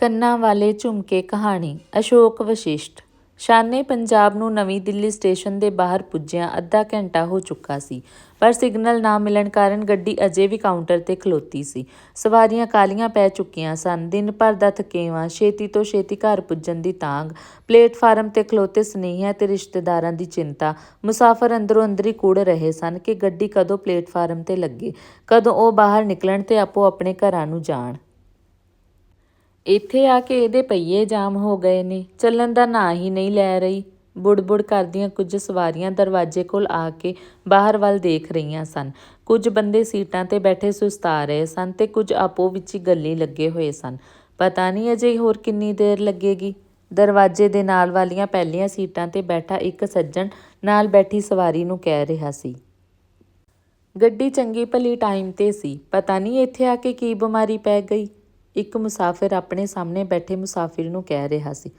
ਕੰਨਾਂ ਵਾਲੇ ਝੁਮਕੇ ਕਹਾਣੀ, ਅਸ਼ੋਕ ਵਸ਼ਿਸ਼ਟ। ਸ਼ਾਨੇ ਪੰਜਾਬ ਨੂੰ ਨਵੀਂ ਦਿੱਲੀ ਸਟੇਸ਼ਨ ਦੇ ਬਾਹਰ ਪੁੱਜਿਆ ਅੱਧਾ ਘੰਟਾ ਹੋ ਚੁੱਕਾ ਸੀ, ਪਰ ਸਿਗਨਲ ਨਾ ਮਿਲਣ ਕਾਰਨ ਗੱਡੀ ਅਜੇ ਵੀ ਕਾਊਂਟਰ ਤੇ ਖਲੋਤੀ ਸੀ। ਸਵਾਰੀਆਂ ਕਾਲੀਆਂ ਪੈ ਚੁੱਕੀਆਂ ਸਨ। ਦਿਨ ਭਰ ਦਾ ਥਕੇਵਾਂ, ਛੇਤੀ ਤੋਂ ਛੇਤੀ ਘਰ ਪੁੱਜਣ ਦੀ ਤਾਂਗ ਪਲੇਟਫਾਰਮ ਤੇ ਖਲੋਤੇ ਸਨੇਹੀਆਂ ਤੇ ਰਿਸ਼ਤੇਦਾਰਾਂ ਦੀ ਚਿੰਤਾ, ਮੁਸਾਫਰ ਅੰਦਰੋਂ ਅੰਦਰੀ ਕੁੜ ਰਹੇ ਸਨ ਕਿ ਗੱਡੀ ਕਦੋਂ ਪਲੇਟਫਾਰਮ ਤੇ ਲੱਗੇ, ਕਦੋਂ ਉਹ ਬਾਹਰ ਨਿਕਲਣ ਤੇ ਆਪੋ ਆਪਣੇ ਘਰਾਂ ਨੂੰ ਜਾਣ। ਇੱਥੇ ਆ ਕੇ ਇਹਦੇ ਪਹੀਏ ਜਾਮ ਹੋ ਗਏ ਨੇ। ਚੱਲਣ ਦਾ ਨਾਂ ਹੀ ਨਹੀਂ ਲੈ ਰਹੀ। ਬੁੜਬੁੜ ਕਰਦੀਆਂ ਕੁਝ ਸਵਾਰੀਆਂ ਦਰਵਾਜ਼ੇ ਕੋਲ ਆ ਕੇ ਬਾਹਰ ਵੱਲ ਦੇਖ ਰਹੀਆਂ ਸਨ। ਕੁਝ ਬੰਦੇ ਸੀਟਾਂ ਤੇ ਬੈਠੇ ਸੁਸਤਾ ਰਹੇ ਸਨ ਤੇ ਕੁਝ ਆਪੋ ਵਿੱਚ ਹੀ ਗੱਲੀ ਲੱਗੇ ਹੋਏ ਸਨ। ਪਤਾ ਨਹੀਂ ਅਜੇ ਹੋਰ ਕਿੰਨੀ ਦੇਰ ਲੱਗੇਗੀ। ਦਰਵਾਜ਼ੇ ਦੇ ਨਾਲ ਵਾਲੀਆਂ ਪਹਿਲੀਆਂ ਸੀਟਾਂ ਤੇ ਬੈਠਾ ਇੱਕ ਸੱਜਣ ਨਾਲ ਬੈਠੀ ਸਵਾਰੀ ਨੂੰ ਕਹਿ ਰਿਹਾ ਸੀ। ਗੱਡੀ ਚੰਗੀ ਭਲੀ ਟਾਈਮ ਤੇ ਸੀ। ਪਤਾ ਨਹੀਂ ਇੱਥੇ ਆ ਕੇ ਕੀ ਬਿਮਾਰੀ ਪੈ ਗਈ। ਇੱਕ ਮੁਸਾਫਿਰ ਆਪਣੇ ਸਾਹਮਣੇ ਬੈਠੇ ਮੁਸਾਫਿਰ ਨੂੰ ਕਹਿ ਰਿਹਾ ਸੀ,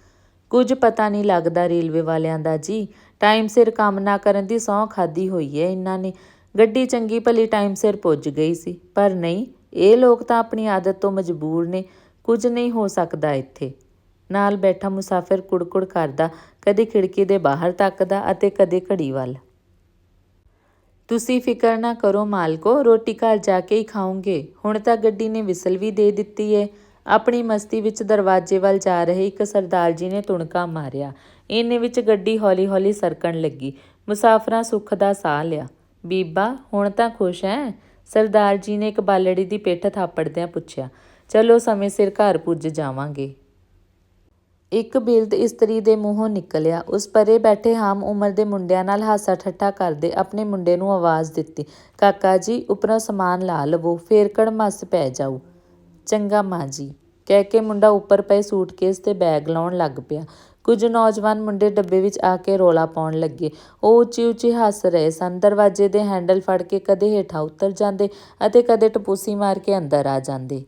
ਕੁਝ ਪਤਾ ਨਹੀਂ ਲੱਗਦਾ ਰੇਲਵੇ ਵਾਲਿਆਂ ਦਾ ਜੀ। ਟਾਈਮ ਸਿਰ ਕੰਮ ਨਾ ਕਰਨ ਦੀ ਸਹੁੰ ਖਾਦੀ ਹੋਈ ਹੈ ਇਹਨਾਂ ਨੇ। ਗੱਡੀ ਚੰਗੀ ਭਲੀ ਟਾਈਮ ਸਿਰ ਪੁੱਜ ਗਈ ਸੀ, ਪਰ ਨਹੀਂ, ਇਹ ਲੋਕ ਤਾਂ ਆਪਣੀ ਆਦਤ ਤੋਂ ਮਜਬੂਰ ਨੇ, ਕੁਝ ਨਹੀਂ ਹੋ ਸਕਦਾ ਇੱਥੇ। ਨਾਲ ਬੈਠਾ ਮੁਸਾਫਿਰ ਕੁੜਕੁੜ ਕਰਦਾ, ਕਦੇ ਖਿੜਕੀ ਦੇ ਬਾਹਰ ਤੱਕਦਾ ਅਤੇ ਕਦੇ ਘੜੀ ਵੱਲ। ਤੁਸੀਂ ਫਿਕਰ ਨਾ ਕਰੋ ਮਾਲਕੋ, ਰੋਟੀ ਘਰ ਜਾ ਕੇ ਹੀ ਖਾਉਂਗੇ ਹੁਣ ਤਾਂ ਗੱਡੀ ਨੇ ਵਿਸਲ ਵੀ ਦੇ ਦਿੱਤੀ ਏ। ਆਪਣੀ ਮਸਤੀ ਵਿੱਚ ਦਰਵਾਜ਼ੇ ਵੱਲ ਜਾ ਰਹੇ ਇੱਕ ਸਰਦਾਰ ਜੀ ਨੇ ਤੁਣਕਾ ਮਾਰਿਆ। ਇੰਨੇ ਵਿੱਚ ਗੱਡੀ ਹੌਲੀ-ਹੌਲੀ ਸਰਕਣ ਲੱਗੀ। ਮੁਸਾਫਰਾਂ ਸੁੱਖ ਦਾ ਸਾਹ ਲਿਆ। ਬੀਬਾ, ਹੁਣ ਤਾਂ ਖੁਸ਼ ਐ ਸਰਦਾਰ ਜੀ ਨੇ ਇੱਕ ਬਾਲੜੀ ਦੀ ਪਿੱਠ ਥਾਪੜਦਿਆਂ ਪੁੱਛਿਆ। ਚਲੋ ਸਮੇਂ ਸਿਰ ਘਰ ਪੁੱਜ ਜਾਵਾਂਗੇ। ਇੱਕ ਬਿਰਧ ਇਸਤਰੀ ਦੇ ਮੂੰਹੋਂ ਨਿਕਲਿਆ। ਉਸ ਪਰੇ ਬੈਠੇ ਹਾਮ ਉਮਰ ਦੇ ਮੁੰਡਿਆਂ ਨਾਲ ਹਾਸਾ ਠੱਠਾ ਕਰਦੇ ਆਪਣੇ ਮੁੰਡੇ ਨੂੰ ਆਵਾਜ਼ ਦਿੱਤੀ, ਕਾਕਾ ਜੀ, ਉੱਪਰੋਂ ਸਮਾਨ ਲਾ ਲਵੋ ਫੇਰ ਕੜਮੱਸ ਪੈ ਜਾਊ। ਚੰਗਾ ਮਾਂ ਜੀ। ਕਹਿ ਕੇ ਮੁੰਡਾ ਉੱਪਰ ਪਏ ਸੂਟਕੇਸ ਤੇ ਬੈਗ ਲਾਉਣ ਲੱਗ ਪਿਆ। ਕੁਝ ਨੌਜਵਾਨ ਮੁੰਡੇ ਡੱਬੇ ਵਿੱਚ ਆ ਕੇ ਰੋਲਾ ਪਾਉਣ ਲੱਗੇ। ਉਹ ਉੱਚੀ ਉੱਚੀ ਹੱਸ ਰਹੇ ਸਨ। ਦਰਵਾਜ਼ੇ ਦੇ ਹੈਂਡਲ ਫੜ ਕੇ ਕਦੇ ਹੇਠਾਂ ਉਤਰ ਜਾਂਦੇ ਅਤੇ ਕਦੇ ਟਪੂਸੀ ਮਾਰ ਕੇ ਅੰਦਰ ਆ ਜਾਂਦੇ।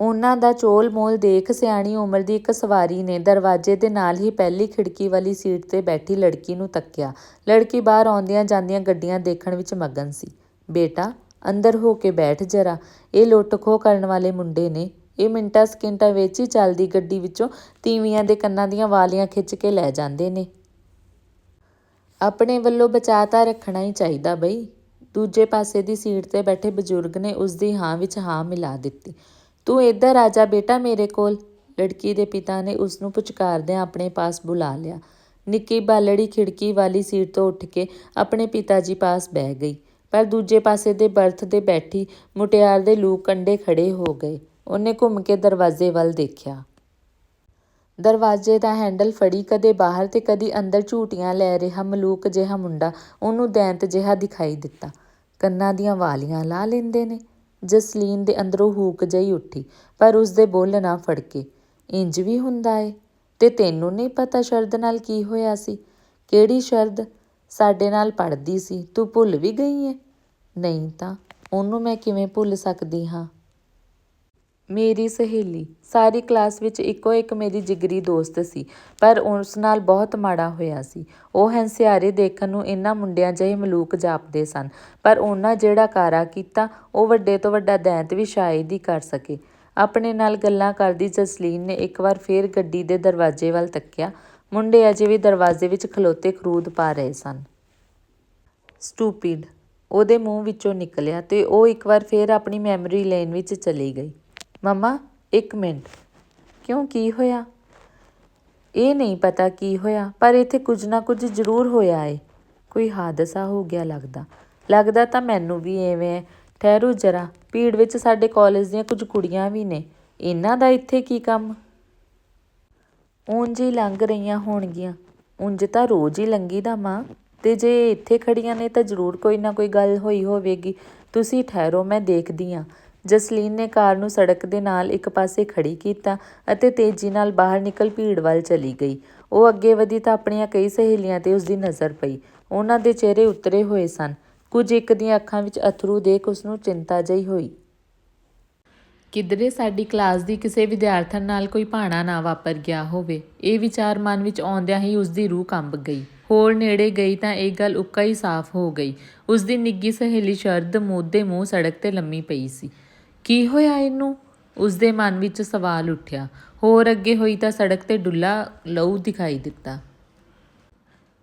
ਉਹਨਾਂ ਦਾ ਚੋਲ ਮੋਲ ਦੇਖ ਸਿਆਣੀ ਉਮਰ ਦੀ ਇੱਕ ਸਵਾਰੀ ਨੇ ਦਰਵਾਜ਼ੇ ਦੇ ਨਾਲ ਹੀ ਪਹਿਲੀ ਖਿੜਕੀ ਵਾਲੀ ਸੀਟ ਤੇ ਬੈਠੀ ਲੜਕੀ ਨੂੰ ਤੱਕਿਆ। ਲੜਕੀ ਬਾਹਰ ਆਉਂਦੀਆਂ ਜਾਂਦੀਆਂ ਗੱਡੀਆਂ ਦੇਖਣ ਵਿੱਚ ਮਗਨ ਸੀ। ਬੇਟਾ, ਅੰਦਰ ਹੋ ਕੇ ਬੈਠ ਜਰਾ। ਇਹ ਲੁੱਟ ਖੋਹ ਕਰਨ ਵਾਲੇ ਮੁੰਡੇ ਨੇ। ਇਹ ਮਿੰਟਾਂ ਸਕਿੰਟਾਂ ਵਿੱਚ ਹੀ ਚੱਲਦੀ ਗੱਡੀ ਵਿੱਚੋਂ ਤੀਵੀਆਂ ਦੇ ਕੰਨਾਂ ਦੀਆਂ ਵਾਲੀਆਂ ਖਿੱਚ ਕੇ ਲੈ ਜਾਂਦੇ ਨੇ। ਆਪਣੇ ਵੱਲੋਂ ਬਚਾਅ ਤਾਂ ਰੱਖਣਾ ਹੀ ਚਾਹੀਦਾ ਬਈ। ਦੂਜੇ ਪਾਸੇ ਦੀ ਸੀਟ ਤੇ ਬੈਠੇ ਬਜ਼ੁਰਗ ਨੇ ਉਸ ਦੀ ਹਾਂ ਵਿੱਚ ਹਾਂ ਮਿਲਾ ਦਿੱਤੀ। ਤੂੰ ਇੱਧਰ ਆ ਜਾ ਬੇਟਾ ਮੇਰੇ ਕੋਲ? ਲੜਕੀ ਦੇ ਪਿਤਾ ਨੇ ਉਸ ਨੂੰ ਪੁਚਕਾਰਦਿਆਂ ਆਪਣੇ ਪਾਸ ਬੁਲਾ ਲਿਆ। ਨਿੱਕੀ ਬਾਲੜੀ ਖਿੜਕੀ ਵਾਲੀ ਸੀਟ ਤੋਂ ਉੱਠ ਕੇ ਆਪਣੇ ਪਿਤਾ ਜੀ ਪਾਸ ਬਹਿ ਗਈ। ਪਰ ਦੂਜੇ ਪਾਸੇ ਦੇ ਬਰਥ ਤੇ ਬੈਠੀ ਮੁਟਿਆਰ ਦੇ ਲੂ ਕੰਡੇ ਖੜੇ ਹੋ ਗਏ। ਉਹਨੇ ਘੁੰਮ ਕੇ ਦਰਵਾਜ਼ੇ ਵੱਲ ਦੇਖਿਆ। ਦਰਵਾਜ਼ੇ ਦਾ ਹੈਂਡਲ ਫੜੀ, ਕਦੇ ਬਾਹਰ ਤੇ ਕਦੀ ਅੰਦਰ ਝੂਟੀਆਂ ਲੈ ਰਿਹਾ ਮਲੂਕ ਜਿਹਾ ਮੁੰਡਾ ਉਹਨੂੰ ਦੈਂਤ ਜਿਹਾ ਦਿਖਾਈ ਦਿੱਤਾ। ਕੰਨਾਂ ਦੀਆਂ ਵਾਲੀਆਂ ਲਾ ਲੈਂਦੇ ਨੇ। ਜਸਲੀਨ ਦੇ ਅੰਦਰੋਂ ਹੂਕ ਜਈ ਉੱਠੀ, ਪਰ ਉਸ ਦੇ ਬੁੱਲ ਨਾ ਫੜਕੇ, ਇੰਜ ਵੀ ਹੁੰਦਾ ਏ? ਤੇ ਤੈਨੂੰ ਨਹੀਂ ਪਤਾ ਸ਼ਰਦ ਨਾਲ ਕੀ ਹੋਇਆ ਸੀ? ਕਿਹੜੀ ਸ਼ਰਦ? ਸਾਡੇ ਨਾਲ ਪੜਦੀ ਸੀ, ਤੂੰ ਭੁੱਲ ਵੀ ਗਈ ਏ? ਨਹੀਂ ਤਾਂ, ਉਹਨੂੰ ਮੈਂ ਕਿਵੇਂ ਭੁੱਲ ਸਕਦੀ ਹਾਂ? ਮੇਰੀ ਸਹੇਲੀ। ਸਾਰੀ ਕਲਾਸ ਵਿੱਚ ਇੱਕੋ ਇੱਕ ਮੇਰੀ ਜਿਗਰੀ ਦੋਸਤ ਸੀ, ਪਰ ਉਸ ਨਾਲ ਬਹੁਤ ਮਾੜਾ ਹੋਇਆ ਸੀ। ਉਹ ਹੰਸਿਆਰੇ ਦੇਖਣ ਨੂੰ ਇਹਨਾਂ ਮੁੰਡਿਆਂ ਜਿਹੇ ਮਲੂਕ ਜਾਪਦੇ ਸਨ, ਪਰ ਉਹਨਾਂ ਜਿਹੜਾ ਕਾਰਾ ਕੀਤਾ, ਉਹ ਵੱਡੇ ਤੋਂ ਵੱਡਾ ਦੈਂਤ ਵੀ ਸ਼ਾਇਦ ਹੀ ਕਰ ਸਕੇ। ਆਪਣੇ ਨਾਲ ਗੱਲਾਂ ਕਰਦੀ ਜਸਲੀਨ ਨੇ ਇੱਕ ਵਾਰ ਫੇਰ ਗੱਡੀ ਦੇ ਦਰਵਾਜ਼ੇ ਵੱਲ ਤੱਕਿਆ। ਮੁੰਡੇ ਅਜੇ ਵੀ ਦਰਵਾਜ਼ੇ ਵਿੱਚ ਖਲੋਤੇ ਖਰੂਦ ਪਾ ਰਹੇ ਸਨ। ਸਟੂਪਿਡ। ਉਹਦੇ ਮੂੰਹ ਵਿੱਚੋਂ ਨਿਕਲਿਆ ਤੇ ਉਹ ਇੱਕ ਵਾਰ ਫੇਰ ਆਪਣੀ ਮੈਮਰੀ ਲੇਨ ਵਿੱਚ ਚਲੀ ਗਈ। ਮਮਾ, ਇੱਕ ਮਿੰਟ। ਕਿਉਂ, ਕੀ ਹੋਇਆ? ਇਹ ਨਹੀਂ ਪਤਾ ਕੀ ਹੋਇਆ, ਪਰ ਇੱਥੇ ਕੁਝ ਨਾ ਕੁਝ ਜ਼ਰੂਰ ਹੋਇਆ ਏ। ਕੋਈ ਹਾਦਸਾ ਹੋ ਗਿਆ ਲੱਗਦਾ। ਲੱਗਦਾ ਤਾਂ ਮੈਨੂੰ ਵੀ ਐਵੇਂ ਹੈ ਠਹਿਰੋ ਜਰਾ, ਭੀੜ ਵਿੱਚ ਸਾਡੇ ਕਾਲਜ ਦੀਆਂ ਕੁਝ ਕੁੜੀਆਂ ਵੀ ਨੇ। ਇਹਨਾਂ ਦਾ ਇੱਥੇ ਕੀ ਕੰਮ? ਉਂਝ ਹੀ ਲੰਘ ਰਹੀਆਂ ਹੋਣਗੀਆਂ। ਉਂਝ ਤਾਂ ਰੋਜ਼ ਹੀ ਲੰਗੀ ਦਾ ਮਾਂ। ਤੇ ਜੇ ਇੱਥੇ ਖੜੀਆਂ ਨੇ ਤਾਂ ਜ਼ਰੂਰ ਕੋਈ ਨਾ ਕੋਈ ਗੱਲ ਹੋਈ ਹੋਵੇਗੀ। ਤੁਸੀਂ ਠਹਿਰੋ, ਮੈਂ ਦੇਖਦੀ ਆ। ਜਸਲੀਨ ਨੇ ਕਾਰ ਨੂੰ ਸੜਕ ਦੇ ਨਾਲ ਇੱਕ ਪਾਸੇ ਖੜੀ ਕੀਤਾ ਅਤੇ ਤੇਜ਼ੀ ਨਾਲ ਬਾਹਰ ਨਿਕਲ ਭੀੜ ਵੱਲ ਚਲੀ ਗਈ। ਉਹ ਅੱਗੇ ਵਧੀ ਤਾਂ ਆਪਣੀਆਂ ਕਈ ਸਹੇਲੀਆਂ ਤੇ ਉਸ ਦੀ ਨਜ਼ਰ ਪਈ। ਉਹਨਾਂ ਦੇ ਚਿਹਰੇ ਉਤਰੇ ਹੋਏ ਸਨ। ਕੁਝ ਇੱਕ ਦੀਆਂ ਅੱਖਾਂ ਵਿੱਚ ਅਥਰੂ ਦੇਖ ਉਸ ਨੂੰ ਚਿੰਤਾ ਜਿਹੀ ਹੋਈ। ਕਿਧਰੇ ਸਾਡੀ ਕਲਾਸ ਦੀ ਕਿਸੇ ਵਿਦਿਆਰਥਣ ਨਾਲ ਕੋਈ ਭਾਣਾ ਨਾ ਵਾਪਰ ਗਿਆ ਹੋਵੇ। ਇਹ ਵਿਚਾਰ ਮਨ ਵਿੱਚ ਆਉਂਦਿਆਂ ਹੀ ਉਸ ਦੀ ਰੂਹ ਕੰਬ ਗਈ। ਹੋਰ ਨੇੜੇ ਗਈ ਤਾਂ ਇਹ ਗੱਲ ਉੱਕਾ ਹੀ ਸਾਫ਼ ਹੋ ਗਈ। ਉਸ ਦੀ ਨਿੱਗੀ ਸਹੇਲੀ ਸ਼ਰਦ ਮੂੰਹ ਦੇ ਮੂੰਹ ਸੜਕ ਤੇ ਲੰਮੀ ਪਈ ਸੀ। ਕੀ ਹੋਇਆ ਇਹਨੂੰ? ਉਸਦੇ ਮਨ ਵਿੱਚ ਸਵਾਲ ਉੱਠਿਆ। ਹੋਰ ਅੱਗੇ ਹੋਈ ਤਾਂ ਸੜਕ ਤੇ ਡੁੱਲਾ ਲਹੂ ਦਿਖਾਈ ਦਿੱਤਾ।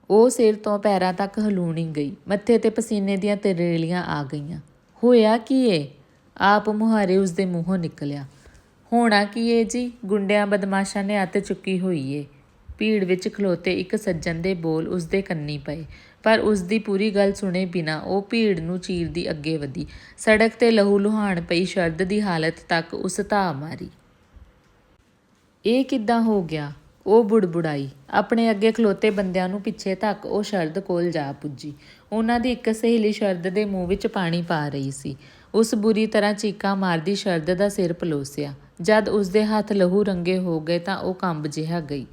ਉਹ ਸਿਰ ਤੋਂ ਪੈਰਾਂ ਤੱਕ ਹਲੂਣੀ ਗਈ। ਮੱਥੇ ਤੇ ਪਸੀਨੇ ਦੀਆਂ ਤਰੇਲੀਆਂ ਆ ਗਈਆਂ। ਹੋਇਆ ਕੀ ਏ? ਆਪ ਮੁਹਾਰੇ ਉਸਦੇ ਮੂੰਹੋਂ ਨਿਕਲਿਆ। ਹੋਣਾ ਕੀ ਏ ਜੀ? ਗੁੰਡਿਆਂ ਬਦਮਾਸ਼ਾਂ ਨੇ ਅੱਤ ਚੁੱਕੀ ਹੋਈ ਏ। ਭੀੜ ਵਿੱਚ ਖਲੋਤੇ ਇੱਕ ਸੱਜਣ ਦੇ ਬੋਲ ਉਸਦੇ ਕੰਨੀ ਪਏ। ਪਰ ਉਸ ਦੀ ਪੂਰੀ ਗੱਲ ਸੁਣੇ ਬਿਨਾ ਉਹ ਭੀੜ ਨੂੰ ਚੀਰਦੀ ਅੱਗੇ ਵਧੀ। ਸੜਕ ਤੇ ਲਹੂ ਲੁਹਾਣ ਪਈ ਸ਼ਰਦ ਦੀ ਹਾਲਤ ਤੱਕ ਉਸ ਧਾ ਮਾਰੀ। ਇਹ ਕਿੱਦਾਂ ਹੋ ਗਿਆ? ਉਹ ਬੁੜਬੁੜਾਈ। ਆਪਣੇ ਅੱਗੇ ਖਲੋਤੇ ਬੰਦਿਆਂ ਨੂੰ ਪਿੱਛੇ ਤੱਕ ਉਹ ਸ਼ਰਦ ਕੋਲ ਜਾ ਪੁੱਜੀ। ਉਹਨਾਂ ਦੀ ਇੱਕ ਸਹੇਲੀ ਸ਼ਰਦ ਦੇ ਮੂੰਹ ਵਿੱਚ ਪਾਣੀ ਪਾ ਰਹੀ ਸੀ। ਉਸ ਬੁਰੀ ਤਰ੍ਹਾਂ ਚੀਕਾਂ ਮਾਰਦੀ ਸ਼ਰਦ ਦਾ ਸਿਰ ਪਲੋਸਿਆ। ਜਦ ਉਸ ਦੇ ਹੱਥ ਲਹੂ ਰੰਗੇ ਹੋ ਗਏ ਤਾਂ ਉਹ ਕੰਬ ਜਿਹਾ ਗਈ।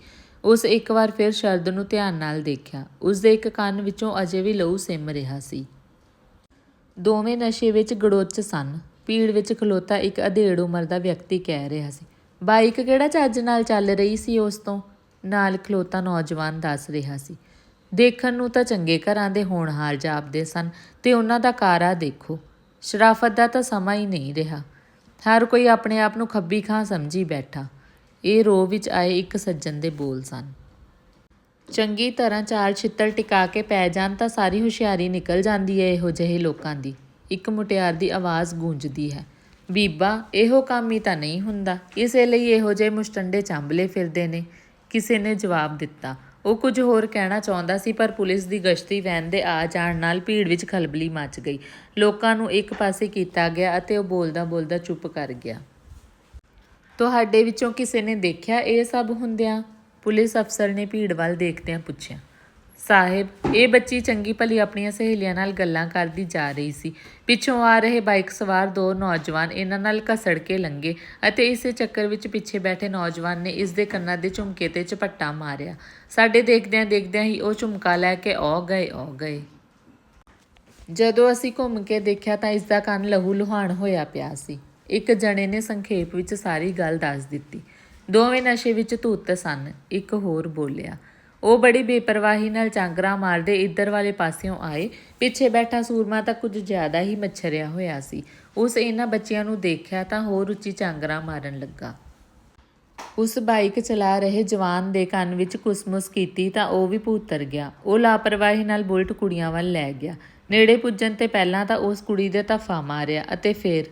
ਉਸ ਇੱਕ ਵਾਰ ਫਿਰ ਸ਼ਰਦ ਨੂੰ ਧਿਆਨ ਨਾਲ ਦੇਖਿਆ। ਉਸ ਦੇ ਇੱਕ ਕੰਨ ਵਿੱਚੋਂ ਅਜੇ ਵੀ ਲਹੂ ਸਿਮ ਰਿਹਾ ਸੀ। ਦੋਵੇਂ ਨਸ਼ੇ ਵਿੱਚ ਗੜੋਚ ਸਨ। ਭੀੜ ਵਿੱਚ ਖਲੋਤਾ ਇੱਕ ਅਧੇੜ ਉਮਰ ਦਾ ਵਿਅਕਤੀ ਕਹਿ ਰਿਹਾ ਸੀ, ਬਾਈਕ ਕਿਹੜਾ ਚੱਜ ਨਾਲ ਚੱਲ ਰਹੀ ਸੀ ਉਸ ਤੋਂ? ਨਾਲ ਖਲੋਤਾ ਨੌਜਵਾਨ ਦੱਸ ਰਿਹਾ ਸੀ, ਦੇਖਣ ਨੂੰ ਤਾਂ ਚੰਗੇ ਘਰਾਂ ਦੇ ਹੋਣਹਾਰ ਜਾਪਦੇ ਸਨ ਤੇ ਉਹਨਾਂ ਦਾ ਕਾਰਾ ਦੇਖੋ। ਸ਼ਰਾਫਤ ਦਾ ਤਾਂ ਸਮਾਂ ਹੀ ਨਹੀਂ ਰਿਹਾ। ਹਰ ਕੋਈ ਆਪਣੇ ਆਪ ਨੂੰ ਖੱਬੀ ਖਾਂ ਸਮਝੀ ਬੈਠਾ। ਇਹ ਰੋ ਵਿੱਚ ਆਏ ਇੱਕ ਸੱਜਣ ਦੇ ਬੋਲ ਸਨ। ਚੰਗੀ ਤਰ੍ਹਾਂ ਚਾਰ ਛਿੱਤਰ ਟਿਕਾ ਕੇ ਪੈ ਜਾਣ ਤਾਂ ਸਾਰੀ ਹੁਸ਼ਿਆਰੀ ਨਿਕਲ ਜਾਂਦੀ ਹੈ ਇਹੋ ਜਿਹੇ ਲੋਕਾਂ ਦੀ। ਇੱਕ ਮੁਟਿਆਰ ਦੀ ਆਵਾਜ਼ ਗੂੰਜਦੀ ਹੈ। ਬੀਬਾ, ਇਹੋ ਕੰਮ ਹੀ ਤਾਂ ਨਹੀਂ ਹੁੰਦਾ। ਇਸੇ ਲਈ ਇਹੋ ਜਿਹੇ ਮੁਸ਼ਟੰਡੇ ਚਾਂਬਲੇ ਫਿਰਦੇ ਨੇ। ਕਿਸੇ ਨੇ ਜਵਾਬ ਦਿੱਤਾ। ਉਹ ਕੁਝ ਹੋਰ ਕਹਿਣਾ ਚਾਹੁੰਦਾ ਸੀ, ਪਰ ਪੁਲਿਸ ਦੀ ਗਸ਼ਤੀ ਵੈਨ ਦੇ ਆ ਜਾਣ ਨਾਲ ਭੀੜ ਵਿੱਚ ਖਲਬਲੀ ਮਚ ਗਈ। ਲੋਕਾਂ ਨੂੰ ਇੱਕ ਪਾਸੇ ਕੀਤਾ ਗਿਆ ਅਤੇ ਉਹ ਬੋਲਦਾ ਬੋਲਦਾ ਚੁੱਪ ਕਰ ਗਿਆ। ਤੁਹਾਡੇ ਵਿੱਚੋਂ ਕਿਸੇ ਨੇ ਦੇਖਿਆ ਇਹ ਸਭ ਹੁੰਦਿਆਂ? ਪੁਲਿਸ ਅਫਸਰ ਨੇ ਭੀੜ ਵੱਲ ਦੇਖਦਿਆਂ ਪੁੱਛਿਆ। ਸਾਹਿਬ, ਇਹ ਬੱਚੀ ਚੰਗੀ ਭਲੀ ਆਪਣੀਆਂ ਸਹੇਲੀਆਂ ਨਾਲ ਗੱਲਾਂ ਕਰਦੀ ਜਾ ਰਹੀ ਸੀ। ਪਿੱਛੋਂ ਆ ਰਹੇ ਬਾਈਕ ਸਵਾਰ ਦੋ ਨੌਜਵਾਨ ਇਹਨਾਂ ਨਾਲ ਘਸੜ ਕੇ ਲੰਘੇ ਅਤੇ ਇਸੇ ਚੱਕਰ ਵਿੱਚ ਪਿੱਛੇ ਬੈਠੇ ਨੌਜਵਾਨ ਨੇ ਇਸ ਦੇ ਕੰਨਾਂ ਦੇ ਝੁਮਕੇ ਤੇ ਝਪੱਟਾ ਮਾਰਿਆ। ਸਾਡੇ ਦੇਖਦਿਆਂ ਦੇਖਦਿਆਂ ਹੀ ਉਹ ਝੁਮਕਾ ਲੈ ਕੇ ਔ ਗਏ ਔ ਗਏ। ਜਦੋਂ ਅਸੀਂ ਘੁੰਮ ਕੇ ਦੇਖਿਆ ਤਾਂ ਇਸ ਦਾ ਕੰਨ ਲਹੂ ਲੁਹਾਣ ਹੋਇਆ ਪਿਆ ਸੀ। ਇੱਕ ਜਣੇ ਨੇ ਸੰਖੇਪ ਵਿੱਚ ਸਾਰੀ ਗੱਲ ਦੱਸ ਦਿੱਤੀ। ਦੋਵੇਂ ਨਸ਼ੇ ਵਿੱਚ ਧੁੱਤ ਸਨ। ਇੱਕ ਹੋਰ ਬੋਲਿਆ, ਉਹ ਬੜੀ ਬੇਪਰਵਾਹੀ ਨਾਲ ਚਾਂਗਰਾ ਮਾਰਦੇ ਇੱਧਰ ਵਾਲੇ ਪਾਸਿਓਂ ਆਏ। ਪਿੱਛੇ ਬੈਠਾ ਸੂਰਮਾ ਤਾਂ ਕੁਝ ਜ਼ਿਆਦਾ ਹੀ ਮੱਛਰਿਆ ਹੋਇਆ ਸੀ। ਉਸ ਇਹਨਾਂ ਬੱਚਿਆਂ ਨੂੰ ਦੇਖਿਆ ਤਾਂ ਹੋਰ ਉੱਚੀ ਚਾਂਗਰਾ ਮਾਰਨ ਲੱਗਾ। ਉਸ ਬਾਈਕ ਚਲਾ ਰਹੇ ਜਵਾਨ ਦੇ ਕੰਨ ਵਿੱਚ ਕੁਸਮੁਸ ਕੀਤੀ ਤਾਂ ਉਹ ਵੀ ਭੂਤਰ ਗਿਆ। ਉਹ ਲਾਪਰਵਾਹੀ ਨਾਲ ਬੁਲਟ ਕੁੜੀਆਂ ਵੱਲ ਲੈ ਗਿਆ। ਨੇੜੇ ਪੁੱਜਣ ਤੇ ਪਹਿਲਾਂ ਤਾਂ ਉਸ ਕੁੜੀ ਦੇ ਧੱਫਾ ਮਾਰਿਆ ਅਤੇ ਫਿਰ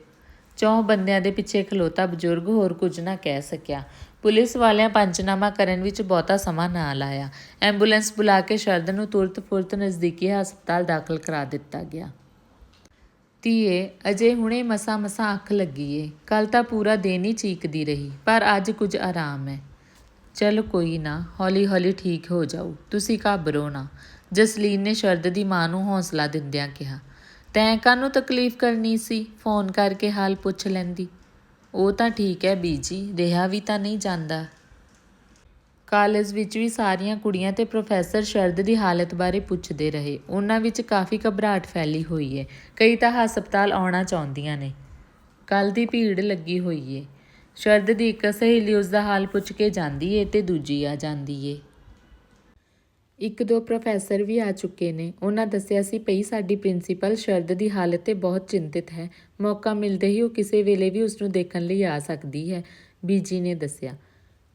ਚੌਂ ਬੰਦਿਆਂ ਦੇ ਪਿੱਛੇ ਖਲੋਤਾ ਬਜ਼ੁਰਗ ਹੋਰ ਕੁਝ ਨਾ ਕਹਿ ਸਕਿਆ। ਪੁਲਿਸ ਵਾਲਿਆਂ ਪੰਚਨਾਮਾ ਕਰਨ ਵਿੱਚ ਬਹੁਤਾ ਸਮਾਂ ਨਾ ਲਾਇਆ। ਐਂਬੂਲੈਂਸ ਬੁਲਾ ਕੇ ਸ਼ਰਦ ਨੂੰ ਤੁਰਤ ਫੁਰਤ ਨਜ਼ਦੀਕੀ ਹਸਪਤਾਲ ਦਾਖਲ ਕਰਾ ਦਿੱਤਾ ਗਿਆ। ਧੀਏ, ਅਜੇ ਹੁਣੇ ਮਸਾ ਮਸਾ ਅੱਖ ਲੱਗੀ ਏ ਕੱਲ ਤਾਂ ਪੂਰਾ ਦਿਨ ਹੀ ਚੀਕਦੀ ਰਹੀ, ਪਰ ਅੱਜ ਕੁਝ ਆਰਾਮ ਹੈ। ਚਲ ਕੋਈ ਨਾ ਹੌਲੀ ਹੌਲੀ ਠੀਕ ਹੋ ਜਾਊ। ਤੁਸੀਂ ਘਾਬਰੋ ਨਾ। ਜਸਲੀਨ ਨੇ ਸ਼ਰਦ ਦੀ ਮਾਂ ਨੂੰ ਹੌਸਲਾ ਦਿੰਦਿਆਂ ਕਿਹਾ। ਤੈਂ ਕਾਹਨੂੰ ਤਕਲੀਫ ਕਰਨੀ ਸੀ? ਫੋਨ ਕਰਕੇ ਹਾਲ ਪੁੱਛ ਲੈਂਦੀ। ਉਹ ਤਾਂ ਠੀਕ ਹੈ ਬੀਜੀ, ਰਿਹਾ ਵੀ ਤਾਂ ਨਹੀਂ ਜਾਂਦਾ। ਕਾਲਜ ਵਿੱਚ ਵੀ ਸਾਰੀਆਂ ਕੁੜੀਆਂ ਤੇ ਪ੍ਰੋਫੈਸਰ ਸ਼ਰਦ ਦੀ ਹਾਲਤ ਬਾਰੇ ਪੁੱਛਦੇ ਰਹੇ। ਉਹਨਾਂ ਵਿੱਚ ਕਾਫੀ ਘਬਰਾਹਟ ਫੈਲੀ ਹੋਈ ਹੈ ਕਈ ਤਾਂ ਹਸਪਤਾਲ ਆਉਣਾ ਚਾਹੁੰਦੀਆਂ ਨੇ। ਕੱਲ ਦੀ ਭੀੜ ਲੱਗੀ ਹੋਈ ਏ। ਸ਼ਰਦ ਦੀ ਇੱਕ ਸਹੇਲੀ ਉਸ ਦਾ ਹਾਲ ਪੁੱਛ ਕੇ ਜਾਂਦੀ ਏ ਤੇ ਦੂਜੀ ਆ ਜਾਂਦੀ ਏ। ਇੱਕ ਦੋ ਪ੍ਰੋਫੈਸਰ ਵੀ ਆ ਚੁੱਕੇ ਨੇ। ਉਹਨਾਂ ਦੱਸਿਆ ਸੀ ਪਈ ਸਾਡੀ ਪ੍ਰਿੰਸੀਪਲ ਸ਼ਰਦ ਦੀ ਹਾਲਤ ਤੇ ਬਹੁਤ ਚਿੰਤਿਤ ਹੈ। ਮੌਕਾ ਮਿਲਦੇ ਹੀ ਉਹ ਕਿਸੇ ਵੇਲੇ ਵੀ ਉਸ ਨੂੰ ਦੇਖਣ ਲਈ ਆ ਸਕਦੀ ਹੈ, ਬੀਜੀ ਨੇ ਦੱਸਿਆ।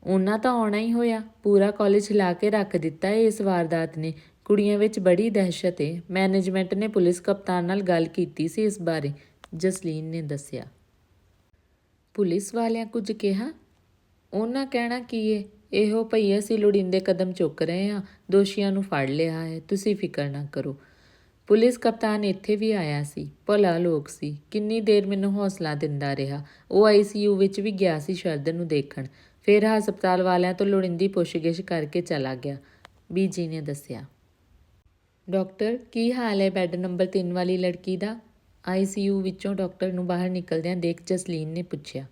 ਉਹਨਾਂ ਤਾਂ ਆਉਣਾ ਹੀ ਹੋਇਆ। ਪੂਰਾ ਕਾਲਜ ਹਿਲਾ ਕੇ ਰੱਖ ਦਿੱਤਾ ਹੈ ਇਸ ਵਾਰਦਾਤ ਨੇ। ਕੁੜੀਆਂ ਵਿੱਚ ਬੜੀ ਦਹਿਸ਼ਤ ਹੈ ਮੈਨੇਜਮੈਂਟ ਨੇ ਪੁਲਿਸ ਕਪਤਾਨ ਨਾਲ ਗੱਲ ਕੀਤੀ ਸੀ ਇਸ ਬਾਰੇ, ਜਸਲੀਨ ਨੇ ਦੱਸਿਆ। ਪੁਲਿਸ ਵਾਲਿਆਂ ਕੁਝ ਕਿਹਾ? ਉਹਨਾਂ ਕਹਿਣਾ ਕੀ ਏ? ਇਹੋ ਭਈ ਅਸੀਂ ਲੋੜੀਂਦੇ ਕਦਮ ਚੁੱਕ ਰਹੇ ਹਾਂ, ਦੋਸ਼ੀਆਂ ਨੂੰ ਫੜ ਲਿਆ ਹੈ, ਤੁਸੀਂ ਫਿਕਰ ਨਾ ਕਰੋ। ਪੁਲਿਸ ਕਪਤਾਨ ਇੱਥੇ ਵੀ ਆਇਆ ਸੀ, ਭਲਾ ਲੋਕ ਸੀ, ਕਿੰਨੀ ਦੇਰ ਮੈਨੂੰ ਹੌਸਲਾ ਦਿੰਦਾ ਰਿਹਾ। ਉਹ ਆਈਸੀਯੂ ਵਿੱਚ ਵੀ ਗਿਆ ਸੀ ਸ਼ਰਦ ਨੂੰ ਦੇਖਣ, ਫਿਰ ਹਸਪਤਾਲ ਵਾਲਿਆਂ ਤੋਂ ਲੋੜੀਂਦੀ ਪੁੱਛਗਿੱਛ ਕਰਕੇ ਚਲਾ ਗਿਆ, ਬੀਜੀ ਨੇ ਦੱਸਿਆ। ਡਾਕਟਰ, ਕੀ ਹਾਲ ਹੈ ਬੈੱਡ ਨੰਬਰ 3 ਵਾਲੀ ਲੜਕੀ ਦਾ? ਆਈਸੀਯੂ ਵਿੱਚੋਂ ਡਾਕਟਰ ਨੂੰ ਬਾਹਰ ਨਿਕਲਦਿਆਂ ਦੇਖ ਜਸਲੀਨ ਨੇ ਪੁੱਛਿਆ।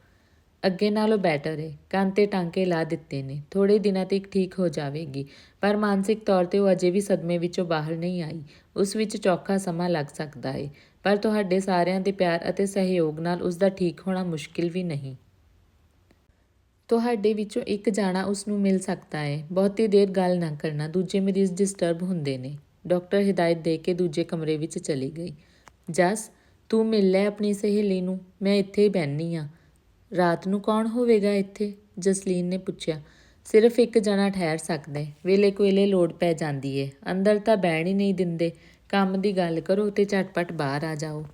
ਅੱਗੇ ਨਾਲੋਂ ਬੈਟਰ ਹੈ ਕੰਨ ਤੇ ਟਾਂਕੇ ਲਾ ਦਿੱਤੇ ਨੇ। ਥੋੜੇ ਦਿਨਾਂ ਤੱਕ ਠੀਕ ਹੋ ਜਾਵੇਗੀ। ਪਰ ਮਾਨਸਿਕ ਤੌਰ ਤੇ ਉਹ ਅਜੇ ਵੀ ਸਦਮੇ ਵਿੱਚੋਂ ਬਾਹਰ ਨਹੀਂ ਆਈ। ਉਸ ਵਿੱਚ ਚੌਖਾ ਸਮਾਂ ਲੱਗ ਸਕਦਾ ਹੈ ਪਰ ਤੁਹਾਡੇ ਸਾਰਿਆਂ ਦੇ ਪਿਆਰ ਅਤੇ ਸਹਿਯੋਗ ਨਾਲ ਉਸ ਦਾ ਠੀਕ ਹੋਣਾ ਮੁਸ਼ਕਿਲ ਵੀ ਨਹੀਂ। ਤੁਹਾਡੇ ਵਿੱਚੋਂ ਇੱਕ ਜਾਣਾ ਉਸ ਨੂੰ ਮਿਲ ਸਕਦਾ ਹੈ ਬਹੁਤੀ ਦੇਰ ਗੱਲ ਨਾ ਕਰਨਾ। ਦੂਜੇ ਮਰੀਜ਼ ਡਿਸਟਰਬ ਹੁੰਦੇ ਨੇ। ਡਾਕਟਰ ਹਿਦਾਇਤ ਦੇ ਕੇ ਦੂਜੇ ਕਮਰੇ ਵਿੱਚ ਚਲੀ ਗਈ। ਜਸ, ਤੂੰ ਮਿਲ ਲੈ ਆਪਣੀ ਸਹੇਲੀ ਨੂੰ। ਮੈਂ ਇੱਥੇ ਹੀ ਬੈਠੀ ਆ। ਰਾਤ ਨੂੰ ਕੌਣ ਹੋਵੇਗਾ ਇੱਥੇ? ਜਸਲੀਨ ਨੇ ਪੁੱਛਿਆ। ਸਿਰਫ ਇੱਕ ਜਣਾ ਠਹਿਰ ਸਕਦਾ ਹੈ। ਵੇਲੇ ਕੁਵੇਲੇ ਲੋੜ ਪੈ ਜਾਂਦੀ ਏ। ਅੰਦਰ ਤਾਂ ਬਹਿਣ ਹੀ ਨਹੀਂ ਦਿੰਦੇ। ਕੰਮ ਦੀ ਗੱਲ ਕਰੋ ਤੇ ਝਟਪਟ ਬਾਹਰ ਆ ਜਾਓ।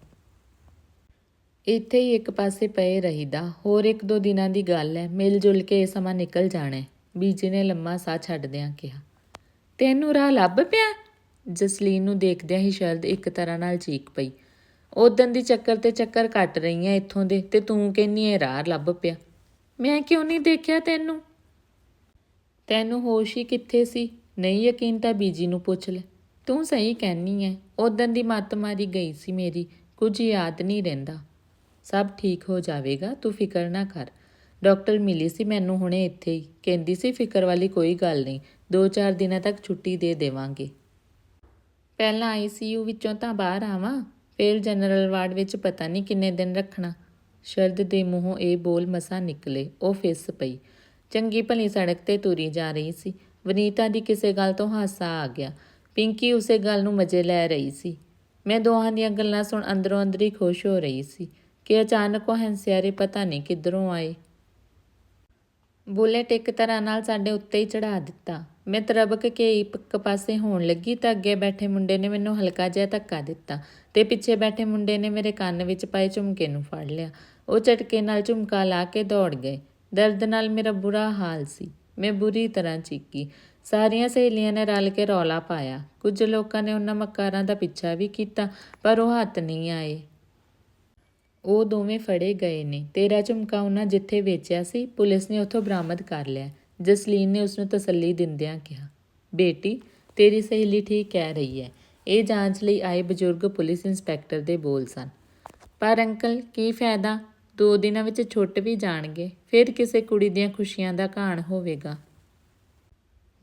ਇੱਥੇ ਹੀ ਇੱਕ ਪਾਸੇ ਪਏ ਰਹੀਦਾ। ਹੋਰ ਇੱਕ ਦੋ ਦਿਨਾਂ ਦੀ ਗੱਲ ਹੈ। ਮਿਲ ਜੁਲ ਕੇ ਇਹ ਸਮਾਂ ਨਿਕਲ ਜਾਣਾ ਹੈ। ਬੀਜੀ ਨੇ ਲੰਮਾ ਸਾਹ ਛੱਡਦਿਆਂ ਕਿਹਾ, ਤੈਨੂੰ ਰਾਹ ਲੱਭ ਪਿਆ? ਜਸਲੀਨ ਨੂੰ ਦੇਖਦਿਆਂ ਹੀ ਸ਼ਰਦ ਇੱਕ ਤਰ੍ਹਾਂ ਨਾਲ ਚੀਕ ਪਈ। ਉਦਣ ਦੀ ਚੱਕਰ ਤੇ ਚੱਕਰ ਕੱਟ ਰਹੀ ਐ ਇੱਥੋਂ ਦੇ ਤੇ ਤੂੰ ਕਹਿੰਨੀ ਐ ਰਾਹ ਲੱਭ ਪਿਆ। ਮੈਂ ਕਿਉਂ ਨਹੀਂ ਦੇਖਿਆ ਤੈਨੂੰ? ਤੈਨੂੰ ਹੋਸ਼ ਹੀ ਕਿੱਥੇ ਸੀ? ਨਹੀਂ ਯਕੀਨ ਤਾਂ ਬੀਜੀ ਨੂੰ ਪੁੱਛ ਲੈ। ਤੂੰ ਸਹੀ ਕਹਿਨੀ ਐ ਉਦਣ ਦੀ ਮੱਤ ਮਾਰੀ ਗਈ ਸੀ ਮੇਰੀ। ਕੁਝ ਯਾਦ ਨਹੀਂ ਰਹਿੰਦਾ। ਸਭ ਠੀਕ ਹੋ ਜਾਵੇਗਾ, ਤੂੰ ਫਿਕਰ ਨਾ ਕਰ। ਡਾਕਟਰ ਮਿਲੀ ਸੀ ਮੈਨੂੰ ਹੁਣੇ ਇੱਥੇ ਹੀ। ਕਹਿੰਦੀ ਸੀ ਫਿਕਰ ਵਾਲੀ ਕੋਈ ਗੱਲ ਨਹੀਂ। 2-4 ਦਿਨਾਂ ਤੱਕ ਛੁੱਟੀ ਦੇ ਦੇਵਾਂਗੇ। ਪਹਿਲਾਂ ਆਈਸੀਯੂ ਵਿੱਚੋਂ ਤਾਂ ਬਾਹਰ ਆਵਾਂ। ਫਿਰ ਜਨਰਲ ਵਾਰਡ ਵਿੱਚ ਪਤਾ ਨਹੀਂ ਕਿੰਨੇ ਦਿਨ ਰੱਖਣਾ। ਸ਼ਰਦ ਦੇ ਮੂੰਹੋਂ ਇਹ ਬੋਲ ਮਸਾ ਨਿਕਲੇ, ਉਹ ਫਿਸ ਪਈ। ਚੰਗੀ ਭਲੀ ਸੜਕ ਤੇ ਤੁਰੀ ਜਾ ਰਹੀ ਸੀ। ਵਨੀਤਾ ਦੀ ਕਿਸੇ ਗੱਲ ਤੋਂ ਹਾਸਾ ਆ ਗਿਆ। ਪਿੰਕੀ ਉਸੇ ਗੱਲ ਨੂੰ ਮਜ਼ੇ ਲੈ ਰਹੀ ਸੀ। ਮੈਂ ਦੋਹਾਂ ਦੀਆਂ ਗੱਲਾਂ ਸੁਣ ਅੰਦਰੋਂ ਅੰਦਰੀ ਖੁਸ਼ ਹੋ ਰਹੀ ਸੀ ਕਿ ਅਚਾਨਕ ਉਹ ਹੰਸਿਆਰੇ ਪਤਾ ਨਹੀਂ ਕਿੱਧਰੋਂ ਆਏ। ਬੁਲੇਟ ਇੱਕ ਤਰ੍ਹਾਂ ਨਾਲ ਸਾਡੇ ਉੱਤੇ ਹੀ ਚੜਾ ਦਿੱਤਾ। ਮੈਂ ਤਰਬਕ ਕੇ ਇੱਕ ਪਾਸੇ ਹੋਣ ਲੱਗੀ ਤਾਂ ਅੱਗੇ ਬੈਠੇ ਮੁੰਡੇ ਨੇ ਮੈਨੂੰ ਹਲਕਾ ਜਿਹਾ ਧੱਕਾ ਦਿੱਤਾ ਤੇ ਪਿੱਛੇ ਬੈਠੇ ਮੁੰਡੇ ਨੇ ਮੇਰੇ ਕੰਨ ਵਿੱਚ ਪਾਏ ਝੁਮਕੇ ਨੂੰ ਫੜ ਲਿਆ। ਉਹ ਝਟਕੇ ਨਾਲ ਝੁਮਕਾ ਲਾ ਕੇ ਦੌੜ ਗਏ। ਦਰਦ ਨਾਲ ਮੇਰਾ ਬੁਰਾ ਹਾਲ ਸੀ। ਮੈਂ ਬੁਰੀ ਤਰ੍ਹਾਂ ਚੀਕੀ। ਸਾਰੀਆਂ ਸਹੇਲੀਆਂ ਨੇ ਰਲ ਕੇ ਰੌਲਾ ਪਾਇਆ। ਕੁਝ ਲੋਕਾਂ ਨੇ ਉਹਨਾਂ ਮੱਕਾਰਾਂ ਦਾ ਪਿੱਛਾ ਵੀ ਕੀਤਾ, ਪਰ ਉਹ ਹੱਥ ਨਹੀਂ ਆਏ। ਉਹ ਦੋਵੇਂ ਫੜੇ ਗਏ ਨੇ। ਤੇਰਾ ਝੁਮਕਾ ਉਹਨਾਂ ਜਿੱਥੇ ਵੇਚਿਆ ਸੀ, ਪੁਲਿਸ ਨੇ ਉੱਥੋਂ ਬਰਾਮਦ ਕਰ ਲਿਆ। ਜਸਲੀਨ ਨੇ ਉਸ ਨੂੰ ਤਸੱਲੀ ਦਿੰਦਿਆਂ ਕਿਹਾ, ਬੇਟੀ, ਤੇਰੀ ਸਹੇਲੀ ਠੀਕ ਕਹਿ ਰਹੀ ਹੈ। ਇਹ ਜਾਂਚ ਲਈ ਆਏ ਬਜ਼ੁਰਗ ਪੁਲਿਸ ਇੰਸਪੈਕਟਰ ਦੇ ਬੋਲ ਸਨ। ਪਰ ਅੰਕਲ, ਕੀ ਫਾਇਦਾ? ਦੋ ਦਿਨਾਂ ਵਿੱਚ ਛੁੱਟ ਵੀ ਜਾਣਗੇ। ਫਿਰ ਕਿਸੇ ਕੁੜੀ ਦੀਆਂ ਖੁਸ਼ੀਆਂ ਦਾ ਘਾਣ ਹੋਵੇਗਾ।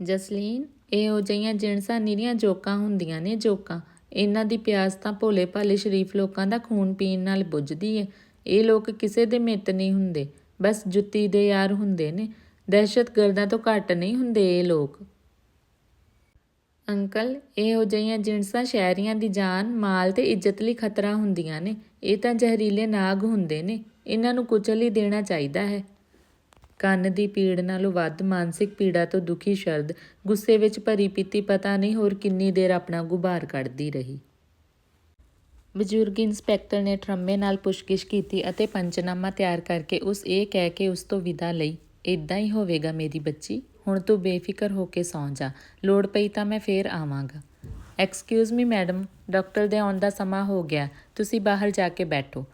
ਜਸਲੀਨ, ਇਹੋ ਜਿਹੀਆਂ ਜਿਣਸਾਂ ਨੀਰੀਆਂ ਜੋਕਾਂ ਹੁੰਦੀਆਂ ਨੇ ਜੋਕਾਂ। ਇਹਨਾਂ ਦੀ ਪਿਆਸ ਤਾਂ ਭੋਲੇ ਭਾਲੇ ਸ਼ਰੀਫ ਲੋਕਾਂ ਦਾ ਖੂਨ ਪੀਣ ਨਾਲ ਬੁੱਝਦੀ ਏ। ਇਹ ਲੋਕ ਕਿਸੇ ਦੇ ਮਿੱਤ ਨਹੀਂ ਹੁੰਦੇ, ਬਸ ਜੁੱਤੀ ਦੇ ਯਾਰ ਹੁੰਦੇ ਨੇ। ਦਹਿਸ਼ਤਗਰਦਾਂ ਤੋਂ ਘੱਟ ਨਹੀਂ ਹੁੰਦੇ ਇਹ ਲੋਕ। ਅੰਕਲ, ਇਹੋ ਜਿਹੀਆਂ ਜਿਣਸਾਂ ਸ਼ਹਿਰੀਆਂ ਦੀ ਜਾਨ, ਮਾਲ ਤੇ ਇੱਜ਼ਤ ਲਈ ਖਤਰਾ ਹੁੰਦੀਆਂ ਨੇ। ਇਹ ਤਾਂ ਜ਼ਹਿਰੀਲੇ ਨਾਗ ਹੁੰਦੇ ਨੇ। ਇਹਨਾਂ ਨੂੰ ਕੁਚਲ ਹੀ ਦੇਣਾ ਚਾਹੀਦਾ ਹੈ। ਕੰਨ ਦੀ ਪੀੜ ਨਾਲੋਂ ਵੱਧ ਮਾਨਸਿਕ ਪੀੜਾ ਤੋਂ ਦੁਖੀ ਸ਼ਰਦ ਗੁੱਸੇ ਵਿੱਚ ਭਰੀ ਪੀਤੀ ਪਤਾ ਨਹੀਂ ਹੋਰ ਕਿੰਨੀ ਦੇਰ ਆਪਣਾ ਗੁਬਾਰ ਕੱਢਦੀ ਰਹੀ। ਬਜ਼ੁਰਗ ਇੰਸਪੈਕਟਰ ਨੇ ਟਰੰਮੇ ਨਾਲ ਪੁੱਛਗਿੱਛ ਕੀਤੀ ਅਤੇ ਪੰਚਨਾਮਾ ਤਿਆਰ ਕਰਕੇ ਉਸ ਇਹ ਕਹਿ ਕੇ ਉਸ ਤੋਂ ਵਿਦਾ ਲਈ ਇਦਾਂ ਹੀ ਹੋਵੇਗਾ ਮੇਰੀ ਬੱਚੀ, ਹੁਣ ਤੂੰ ਬੇਫਿਕਰ ਹੋ ਕੇ ਸੌਂ ਜਾ, ਲੋੜ ਪਈ ਤਾਂ ਮੈਂ ਫੇਰ ਆਵਾਂਗਾ। ਐਕਸਕਿਊਜ਼ ਮੀ ਮੈਡਮ ਡਾਕਟਰ ਦੇ ਆਉਣ ਦਾ ਸਮਾਂ ਹੋ ਗਿਆ, ਤੁਸੀਂ ਬਾਹਰ ਜਾ ਕੇ ਬੈਠੋ।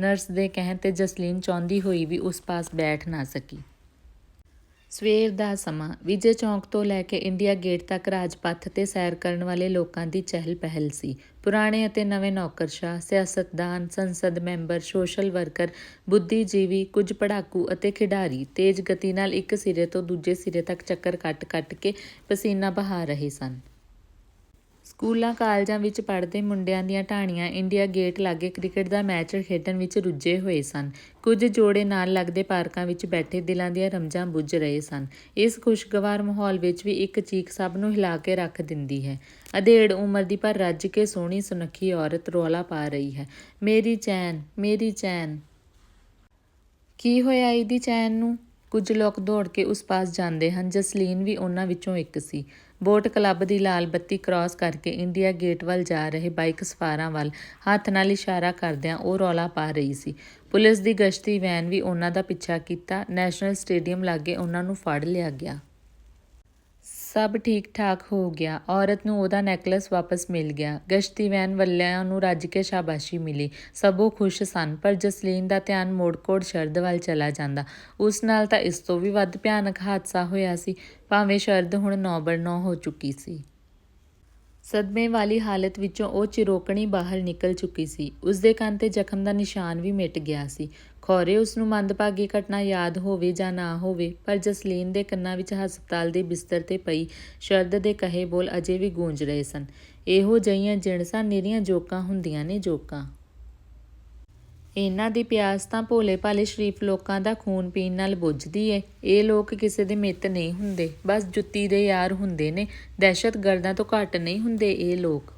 ਨਰਸ ਦੇ ਕਹਿਣ ਤੇ ਜਸਲੀਨ ਚਾਹੁੰਦੀ ਹੋਈ ਵੀ ਉਸ ਪਾਸ ਬੈਠ ਨਾ ਸਕੀ। ਸਵੇਰ ਦਾ ਸਮਾਂ। ਵਿਜੇ ਚੌਂਕ ਤੋਂ ਲੈ ਕੇ ਇੰਡੀਆ ਗੇਟ ਤੱਕ ਰਾਜਪਥ ਤੇ ਸੈਰ ਕਰਨ ਵਾਲੇ ਲੋਕਾਂ ਦੀ ਚਹਿਲ ਪਹਿਲ ਸੀ। ਪੁਰਾਣੇ ਅਤੇ ਨਵੇਂ ਨੌਕਰਸ਼ਾਹ, ਸਿਆਸਤਦਾਨ, ਸੰਸਦ ਮੈਂਬਰ, ਸੋਸ਼ਲ ਵਰਕਰ, ਬੁੱਧੀਜੀਵੀ, ਕੁਝ ਪੜਾਕੂ ਅਤੇ ਖਿਡਾਰੀ ਤੇਜ਼ ਗਤੀ ਨਾਲ ਇੱਕ ਸਿਰੇ ਤੋਂ ਦੂਜੇ ਸਿਰੇ ਤੱਕ ਚੱਕਰ ਕੱਟ-ਕੱਟ ਕੇ ਪਸੀਨਾ ਬਹਾ ਰਹੇ ਸਨ। ਸਕੂਲਾਂ, ਕਾਲਜਾਂ ਵਿੱਚ ਪੜ੍ਹਦੇ ਮੁੰਡਿਆਂ ਦੀਆਂ ਢਾਣੀਆਂ ਇੰਡੀਆ ਗੇਟ ਲਾਗੇ ਕ੍ਰਿਕਟ ਦਾ ਮੈਚ ਖੇਡਣ ਵਿੱਚ ਰੁੱਝੇ ਹੋਏ ਸਨ। ਕੁਝ ਜੋੜੇ ਨਾਲ ਲੱਗਦੇ ਪਾਰਕਾਂ ਵਿੱਚ ਬੈਠੇ ਦਿਲਾਂ ਦੀਆਂ ਰਮਜਾਂ ਬੁੱਝ ਰਹੇ ਸਨ। ਇਸ ਖੁਸ਼ਗਵਾਰ ਮਾਹੌਲ ਵਿੱਚ ਵੀ ਇੱਕ ਚੀਖ ਸਭ ਨੂੰ ਹਿਲਾ ਕੇ ਰੱਖ ਦਿੰਦੀ ਹੈ। ਅਧੇੜ ਉਮਰ ਦੀ ਪਰ ਰੱਜ ਕੇ ਸੋਹਣੀ ਸੁਨੱਖੀ ਔਰਤ ਰੌਲਾ ਪਾ ਰਹੀ ਹੈ। ਮੇਰੀ ਚੈਨ ਮੇਰੀ ਚੈਨ। ਕੀ ਹੋਇਆ ਇਹਦੀ ਚੈਨ ਨੂੰ? ਕੁਝ ਲੋਕ ਦੌੜ ਕੇ ਉਸ ਪਾਸ ਜਾਂਦੇ ਹਨ। ਜਸਲੀਨ ਵੀ ਉਹਨਾਂ ਵਿੱਚੋਂ ਇੱਕ ਸੀ। ਬੋਟ ਕਲੱਬ ਦੀ ਲਾਲ ਬੱਤੀ ਕ੍ਰਾਸ ਕਰਕੇ ਇੰਡੀਆ ਗੇਟ ਵੱਲ ਜਾ ਰਹੇ ਬਾਈਕ ਸਵਾਰਾਂ ਵੱਲ ਹੱਥ ਨਾਲ ਇਸ਼ਾਰਾ ਕਰਦਿਆਂ ਉਹ ਰੌਲਾ ਪਾ ਰਹੀ ਸੀ। ਪੁਲਿਸ ਦੀ ਗਸ਼ਤੀ ਵੈਨ ਵੀ ਉਹਨਾਂ ਦਾ ਪਿੱਛਾ ਕੀਤਾ। ਨੈਸ਼ਨਲ ਸਟੇਡੀਅਮ ਲਾਗੇ ਉਹਨਾਂ ਨੂੰ ਫੜ ਲਿਆ ਗਿਆ। ਸਭ ਠੀਕ ਠਾਕ ਹੋ ਗਿਆ। ਔਰਤ ਨੂੰ ਉਹਦਾ ਨੈਕਲੇਸ ਵਾਪਸ ਮਿਲ ਗਿਆ। ਗਸ਼ਤੀ ਵੈਨ ਵੱਲਿਆਂ ਨੂੰ ਰੱਜ ਕੇ ਸ਼ਾਬਾਸ਼ੀ ਮਿਲੀ। ਸਭੋ ਖੁਸ਼ ਸਨ, ਪਰ ਜਸਲੀਨ ਦਾ ਧਿਆਨ ਮੋੜਕੋੜ ਸ਼ਰਦ ਵੱਲ ਚਲਾ ਜਾਂਦਾ। ਉਸ ਨਾਲ ਤਾਂ ਇਸ ਤੋਂ ਵੀ ਵੱਧ ਭਿਆਨਕ ਹਾਦਸਾ ਹੋਇਆ ਸੀ। ਭਾਵੇਂ ਸ਼ਰਦ ਹੁਣ ਨੌਬਰ ਨੌ ਹੋ ਚੁੱਕੀ ਸੀ। ਸਦਮੇ ਵਾਲੀ ਹਾਲਤ ਵਿੱਚੋਂ ਉਹ ਚਿਰੋਕਣੀ ਬਾਹਰ ਨਿਕਲ ਚੁੱਕੀ ਸੀ। ਉਸ ਦੇ ਕੰਨ ਤੇ ਜ਼ਖਮ ਦਾ ਨਿਸ਼ਾਨ ਵੀ ਮਿਟ ਗਿਆ ਸੀ। ਖੌਰੇ ਉਸ ਨੂੰ ਮੰਦਭਾਗੀ ਘਟਨਾ ਯਾਦ ਹੋਵੇ ਜਾਂ ਨਾ ਹੋਵੇ, ਪਰ ਜਸਲੀਨ ਦੇ ਕੰਨਾਂ ਵਿੱਚ ਹਸਪਤਾਲ ਦੇ ਬਿਸਤਰ ਤੇ ਪਈ ਸ਼ਰਦ ਦੇ ਕਹੇ ਬੋਲ ਅਜੇ ਵੀ ਗੂੰਜ ਰਹੇ ਸਨ। ਇਹੋ ਜਿਹੀਆਂ ਜਿਣਸਾਂ ਨਿਰੀਆਂ ਜੋਕਾਂ ਹੁੰਦੀਆਂ ਨੇ ਜੋਕਾਂ। ਇਹਨਾਂ ਦੀ ਪਿਆਸ ਤਾਂ ਭੋਲੇ ਭਾਲੇ ਸ਼ਰੀਫ ਲੋਕਾਂ ਦਾ ਖੂਨ ਪੀਣ ਨਾਲ ਬੁੱਝਦੀ ਏ। ਇਹ ਲੋਕ ਕਿਸੇ ਦੇ ਮਿੱਤ ਨਹੀਂ ਹੁੰਦੇ। ਬਸ ਜੁੱਤੀ ਦੇ ਯਾਰ ਹੁੰਦੇ ਨੇ। ਦਹਿਸ਼ਤਗਰਦਾਂ ਤੋਂ ਘੱਟ ਨਹੀਂ ਹੁੰਦੇ ਇਹ ਲੋਕ।